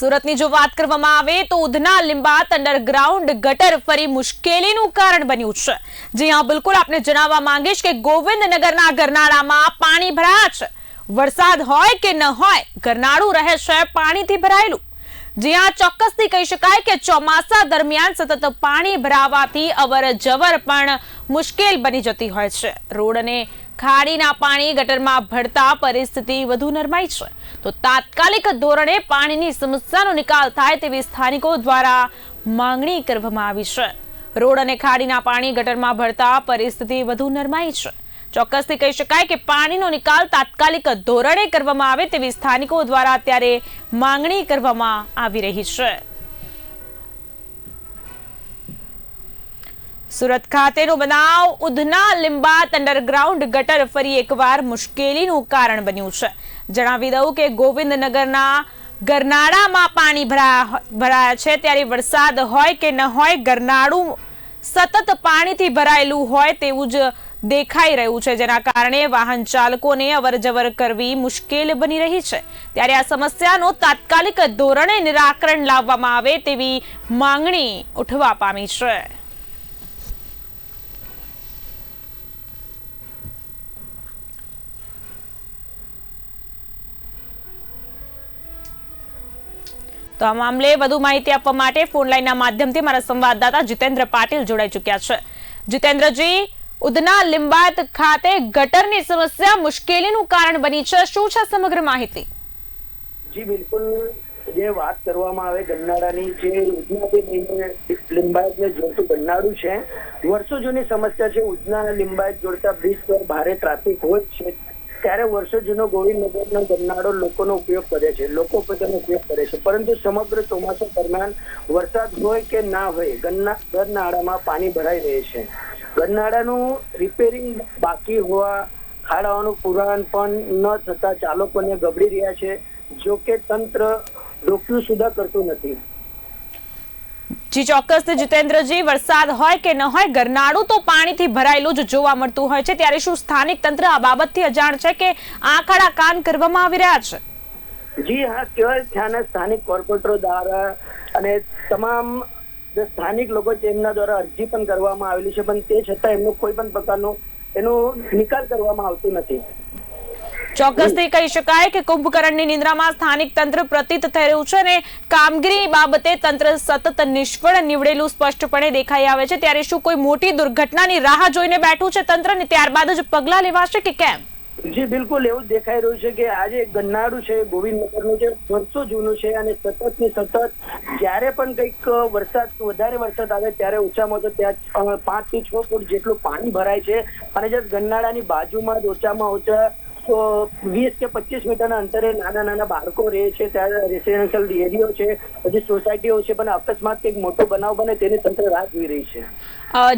સુરતની જો વાત કરવામાં આવે તો ઉધના લિંબાત અંડરગ્રાઉન્ડ ગટર ફરી મુશ્કેલીનું કારણ બન્યું છે. જી હા, બિલકુલ આપને જણાવવા માંગીશ કે ગોવિંદનગરના ગરનાળામાં પાણી ભરાયા છે. વરસાદ હોય કે ન હોય, ગરનાળું રહે છે, પાણીથી ભરાયેલું. જ્યાં ચોક્કસથી કહી શકાય કે ચોમાસા દરમિયાન સતત પાણી ભરાવાથી અવર જવર પણ મુશ્કેલ બની જતી હોય છે. રોડ અને ખાડીના પાણી ગટરમાં ભળતા પરિસ્થિતિ વધુ નરમાઈ છે. તો તાત્કાલિક ધોરણે પાણીની સમસ્યાનો નિકાલ થાય તેવી સ્થાનિકો દ્વારા માંગણી કરવામાં આવી છે. રોડ અને ખાડીના પાણી ગટરમાં ભળતા પરિસ્થિતિ વધુ નરમાઈ છે. ચોક્કસથી કહી શકાય કે પાણીનો નિકાલ તાત્કાલિક ધોરણે કરવામાં આવે તેવી સ્થાનિકો દ્વારા અત્યારે માંગણી કરવામાં આવી રહી છે. સુરત ખાતેનો બનાવ ઉધના લિંબાત અંડરગ્રાઉન્ડ ગટર ફરી એકવાર મુશ્કેલીનું કારણ બન્યું છે. જણાવી દઉં કે ગોવિંદનગરના ગરનાળામાં પાણી ભરાયા ભરાયા છે. ત્યારે વરસાદ હોય કે ન હોય, ગરનાળું સતત પાણીથી ભરાયેલું હોય તેવું જ દેખાઈ રહ્યું છે. જેના કારણે વાહન ચાલકોને અવરજવર કરવી મુશ્કેલ બની રહી છે. ત્યારે આ સમસ્યાનો તાત્કાલિક ધોરણે નિરાકરણ લાવવામાં આવે તેવી માંગણી ઉઠવા પામી છે. તો આ મામલે વધુ માહિતી આપવા માટે ફોનલાઈનના માધ્યમથી મારા સંવાદદાતા જીતેન્દ્ર પાટીલ જોડાઈ ચૂક્યા છે. જીતેન્દ્રજી, ઉધના લિંબાયત ખાતે ગટરની સમસ્યા મુશ્કેલીનું કારણ બની છે. શું છે સમગ્ર માહિતી? જી, બિલકુલ. જે વાત કરવામાં આવે, ગન્નાળાની જે ઉધનાથી લિંબાયતને જોડતું ગન્નાળું છે, વર્ષો જૂની સમસ્યા છે. ઉધના અને લિંબાયત જોડતા બ્રિજ પર ભારે ટ્રાફિક હોય છે. ત્યારે વર્ષો જૂનો ગોવિંદનગરનો ગરનાળો લોકોનો ઉપયોગ કરે છે, લોકો પોતાનો ઉપયોગ કરે છે, પરંતુ સમગ્ર ચોમાસા દરમિયાન વરસાદ હોય કે ના હોય ગન્ના ગરનાળામાં પાણી ભરાઈ રહે છે. ગરનાળાનું રિપેરિંગ બાકી હોવા, ખાડાઓનું પુરાણ પણ ન થતા ચાલકોને ગબડી રહ્યા છે જો કે તંત્ર રોક્યું સુધા કરતું નથી. જી, ચોક્કસ જીતેન્દ્રજી, વરસાદ હોય કે ન હોય, ગરનાળું તો પાણીથી ભરાયેલું જ જોવા મળતું હોય છે. ત્યારે શું સ્થાનિક તંત્ર આ બાબતથી અજાણ છે કે આંખાડા કાન કરવામાં આવી રહ્યા છે? જી, હા કહેવાય ત્યાંના સ્થાનિક કોર્પોરેટરો દ્વારા અને તમામ સ્થાનિક લોકો છે, એમના દ્વારા અરજી પણ કરવામાં આવેલી છે. પણ તે છતાં એમનો કોઈ પણ પ્રકારનો એનો નિકાલ કરવામાં આવતો નથી. ચોક્કસથી કહી શકાય કે કુંભકરણની નિંદ્રામાં સ્થાનિક તંત્ર પ્રતીત થઈ રહ્યું છે અને કામગીરી બાબતે તંત્ર સતત નિષ્ફળ નીવડેલું સ્પષ્ટપણે દેખાઈ આવે છે. ત્યારે શું કોઈ મોટી દુર્ઘટનાની રાહ જોઈને બેઠું છે તંત્ર ને ત્યારબાદ જ પગલાં લેવાશે કે કેમ? જી બિલકુલ એવું દેખાઈ રહ્યું છે કે આજે ગન્નાડું છે ગોવિંદનગરનું છે વર્ષો જૂનું છે અને સતત ને સતત જ્યારે પણ કંઈક વરસાદ વધારે વરસાદ આવે ત્યારે ઓછામાં ઓછો ત્યાં પાંચથી છ ફૂટ જેટલું પાણી ભરાય છે. અને જે ગન્નાડાની બાજુમાં જ ઓછામાં ઓછા વીસ કે પચીસ મીટરના અંતરે નાના નાના બાળકો રહે છે, ત્યાં રેસિડેન્શિયલ એરિયો છે, પછી સોસાયટીઓ છે, પણ અકસ્માત એક મોટો બનાવ બને તેની તંત્ર રાહ જોઈ રહી છે.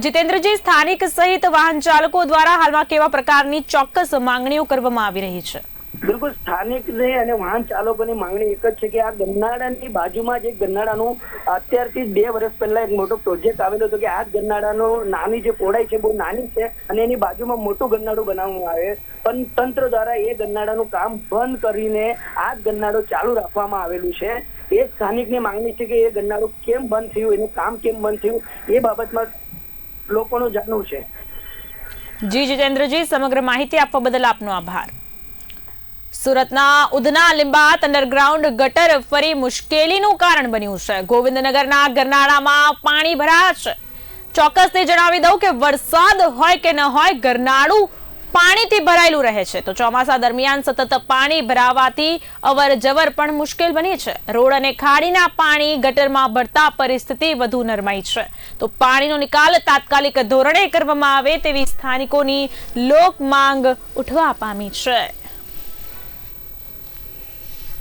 જીતેન્દ્રજી, સ્થાનિક સહિત વાહન ચાલકો દ્વારા હાલમાં કેવા પ્રકારની ચોક્કસ માંગણીઓ કરવામાં આવી રહી છે? બિલકુલ સ્થાનિક ને અને વાહન ચાલકોની માંગણી એક જ છે કે આ ગન્નાળાની બાજુમાં જે એક ગન્નાળાનું અત્યારથી બે વર્ષ પહેલા એક મોટો પ્રોજેક્ટ આવેલો હતો કે આ ગન્નાળાનો નાની જે પહોળાઈ છે, બહુ નાની છે અને એની બાજુમાં મોટું ગન્નાળું બનાવવામાં આવે. પણ તંત્ર દ્વારા એ ગન્નાળાનું કામ બંધ કરીને આ જ ચાલુ રાખવામાં આવેલું છે. એ સ્થાનિકની માંગણી છે કે એ ગન્નાળું કેમ બંધ થયું, એનું કામ કેમ બંધ થયું, એ બાબતમાં લોકોનું જાણવું છે. જી જીતેન્દ્રજી, સમગ્ર માહિતી આપવા બદલ આપનો આભાર. સુરતના ઉધના લિંબાત અંડરગ્રાઉન્ડ ગટર ફરી મુશ્કેલીનું કારણ બન્યું છે. ગોવિંદનગરના ગરનાળામાં પાણી ભરાયા છે. ચોક્કસથી જણાવી દઉં કે વરસાદ હોય કે ન હોય, ગરનાળું પાણીથી ભરાયેલું રહે છે. તો ચોમાસા દરમિયાન સતત પાણી ભરાવાથી અવર જવર પણ મુશ્કેલ બની છે. રોડ અને ખાડીના પાણી ગટરમાં ભરતા પરિસ્થિતિ વધુ નરમાઈ છે. તો પાણીનો નિકાલ તાત્કાલિક ધોરણે કરવામાં આવે તેવી સ્થાનિકોની લોક માંગ ઉઠવા પામી છે.